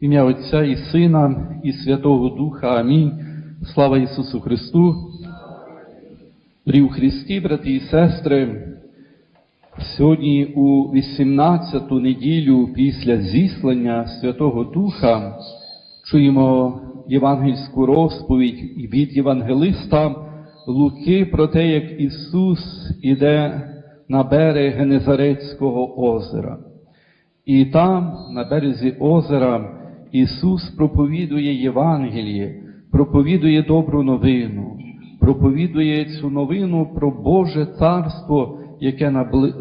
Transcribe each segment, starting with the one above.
Ім'я Отця і Сина, і Святого Духа. Амінь. Слава Ісусу Христу. У Христі, брати і сестри, сьогодні у 18-ту неділю після зіслання Святого Духа чуємо євангельську розповідь від Євангелиста Луки про те, як Ісус іде на берег Генезарецького озера. І там, на березі озера, Ісус проповідує Євангеліє, проповідує добру новину, проповідує цю новину про Боже Царство, яке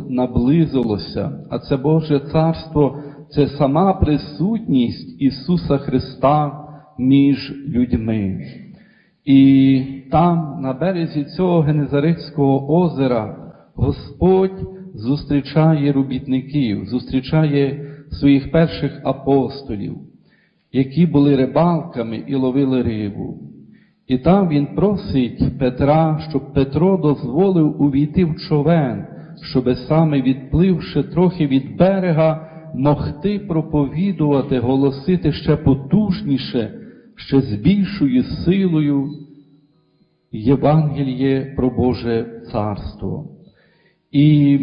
наблизилося. А це Боже Царство це сама присутність Ісуса Христа між людьми. І там, на березі цього Генезарецького озера, Господь зустрічає робітників, зустрічає своїх перших апостолів, які були рибалками і ловили рибу. І там він просить Петра, щоб Петро дозволив увійти в човен, щоби саме відпливши трохи від берега, могти проповідувати, голосити ще потужніше, ще з більшою силою Євангеліє про Боже Царство. І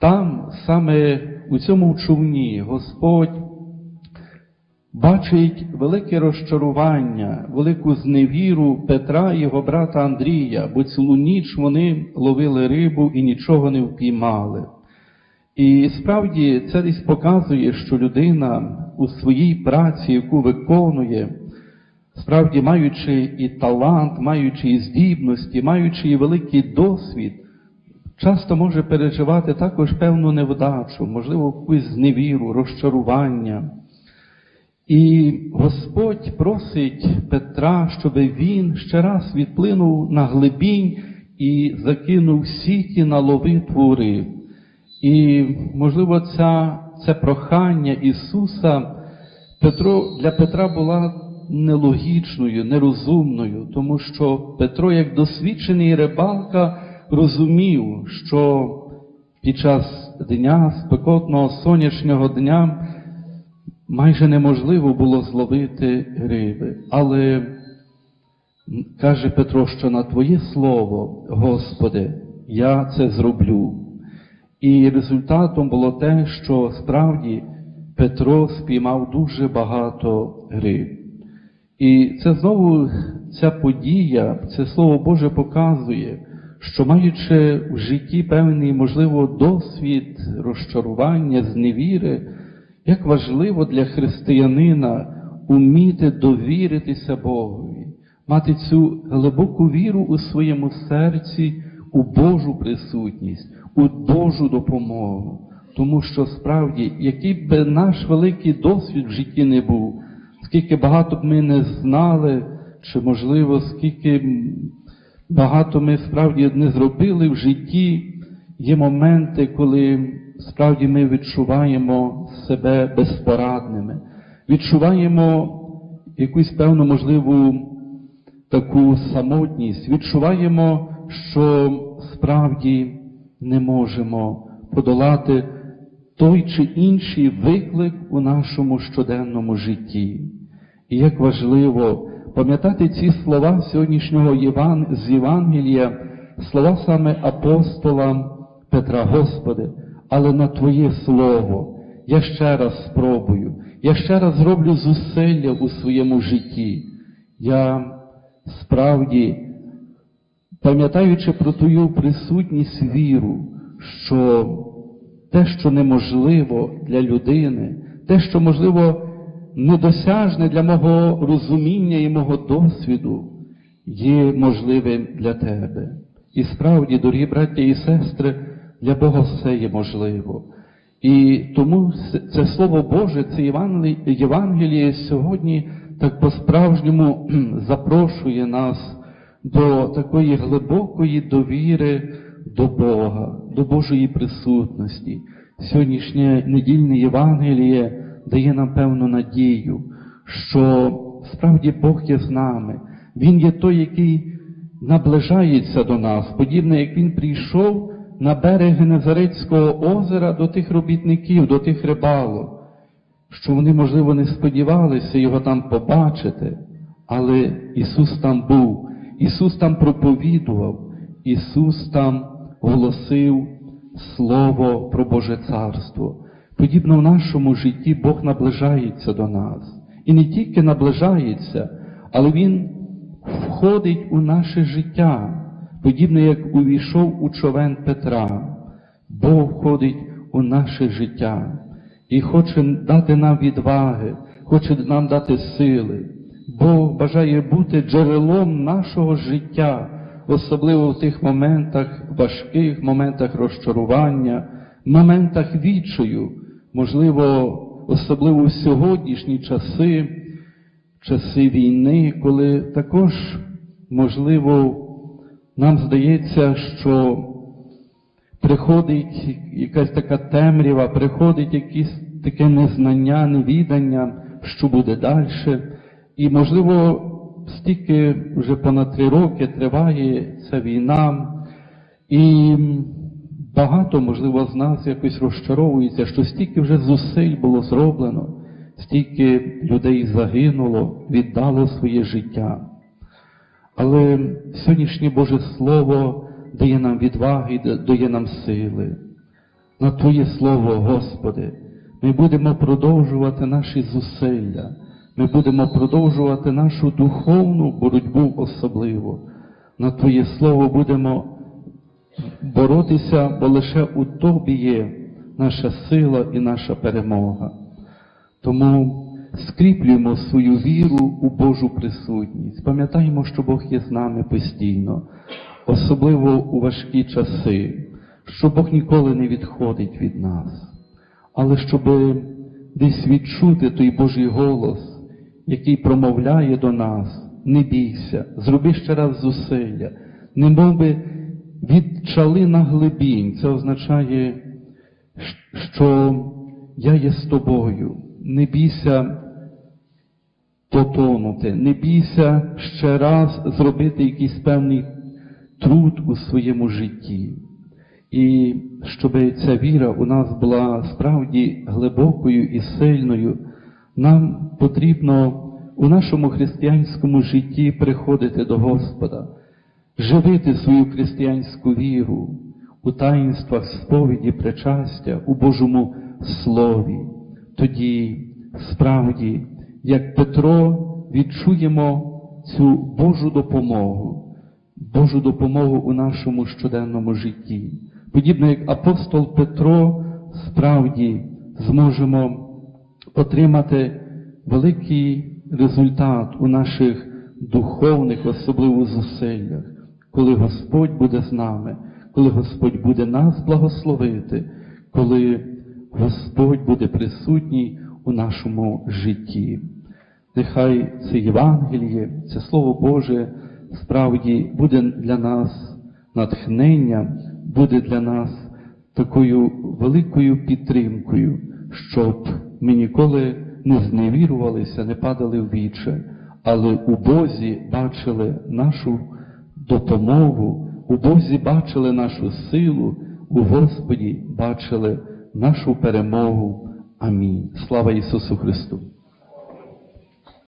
там саме у цьому човні Господь бачить велике розчарування, велику зневіру Петра і його брата Андрія, бо цілу ніч вони ловили рибу і нічого не впіймали. І справді це десь показує, що людина у своїй праці, яку виконує, справді маючи і талант, маючи і здібності, маючи і великий досвід, часто може переживати також певну невдачу, можливо, якусь зневіру, розчарування. І Господь просить Петра, щоб він ще раз відплинув на глибінь і закинув сіті на ловитву риб. І, можливо, ця, це прохання Ісуса Петро, для Петра була нелогічною, нерозумною, тому що Петро, як досвідчений рибалка, розумів, що під час дня, спекотного сонячного дня, майже неможливо було зловити риби. Але каже Петро, що на Твоє Слово, Господи, я це зроблю. І результатом було те, що справді Петро спіймав дуже багато риб. І це знову ця подія, це Слово Боже показує, що маючи в житті певний, можливо, досвід розчарування, зневіри, як важливо для християнина уміти довіритися Богові, мати цю глибоку віру у своєму серці, у Божу присутність, у Божу допомогу. Тому що справді, який би наш великий досвід в житті не був, скільки багато б ми не знали, чи можливо, скільки багато ми справді не зробили в житті, є моменти, коли справді ми відчуваємо себе безпорадними, відчуваємо якусь певну можливу таку самотність, відчуваємо, що справді не можемо подолати той чи інший виклик у нашому щоденному житті. І як важливо пам'ятати ці слова сьогоднішнього з Євангелія, слова саме апостола Петра, Господи, але на Твоє Слово я ще раз спробую, я ще раз зроблю зусилля у своєму житті. Я справді, пам'ятаючи про Твою присутність віру, що те, що неможливо для людини, те, що можливо недосяжне для мого розуміння і мого досвіду, є можливим для тебе. І справді, дорогі браття і сестри, для Бога все є можливо. І тому це Слово Боже, це Євангеліє, сьогодні так по-справжньому запрошує нас до такої глибокої довіри до Бога, до Божої присутності. Сьогоднішнє недільне Євангеліє дає нам певну надію, що справді Бог є з нами. Він є той, який наближається до нас, подібно як він прийшов на берег Генезарецького озера до тих робітників, до тих рибалок. що вони, можливо, не сподівалися його там побачити, але Ісус там був, Ісус там проповідував, Ісус там голосив Слово про Боже Царство. Подібно в нашому житті Бог наближається до нас. І не тільки наближається, але Він входить у наше життя, подібно як увійшов у човен Петра. Бог входить у наше життя і хоче дати нам відваги, хоче нам дати сили. Бог бажає бути джерелом нашого життя, особливо в тих моментах важких, моментах розчарування, моментах відчаю, можливо, особливо в сьогоднішні часи, часи війни, коли також, можливо, нам здається, що приходить якась така темрява, приходить якесь таке незнання, невідання, що буде далі. І, можливо, стільки вже понад три роки триває ця війна, і багато, можливо, з нас якось розчаровується, що стільки вже зусиль було зроблено, стільки людей загинуло, віддало своє життя. Але сьогоднішнє Боже Слово дає нам відваги, дає нам сили. На Твоє Слово, Господи, ми будемо продовжувати наші зусилля, ми будемо продовжувати нашу духовну боротьбу особливо. На Твоє Слово будемо боротися, бо лише у Тобі є наша сила і наша перемога. Тому скріплюємо свою віру у Божу присутність. Пам'ятаємо, що Бог є з нами постійно, особливо у важкі часи, що Бог ніколи не відходить від нас, але щоб десь відчути той Божий голос, який промовляє до нас, не бійся, зроби ще раз зусилля, не би відчали на глибінь. Це означає, що я є з тобою. Не бійся потонути, не бійся ще раз зробити якийсь певний труд у своєму житті. І щоб ця віра у нас була справді глибокою і сильною, нам потрібно у нашому християнському житті приходити до Господа, живити свою християнську віру у таїнствах сповіді, причастя, у Божому Слові. Тоді справді, як Петро, відчуємо цю Божу допомогу, Божу допомогу у нашому щоденному житті. Подібно як апостол Петро, справді зможемо отримати великий результат у наших духовних, особливо зусиллях, коли Господь буде з нами, коли Господь буде нас благословити, коли Господь буде присутній у нашому житті. Нехай це Євангеліє, це Слово Боже справді буде для нас натхненням, буде для нас такою великою підтримкою, щоб ми ніколи не зневірувалися, не падали в віче, але у Бозі бачили нашу допомогу, у Бозі бачили нашу силу, у Господі бачили нашу перемогу. Амінь. Слава Ісусу Христу!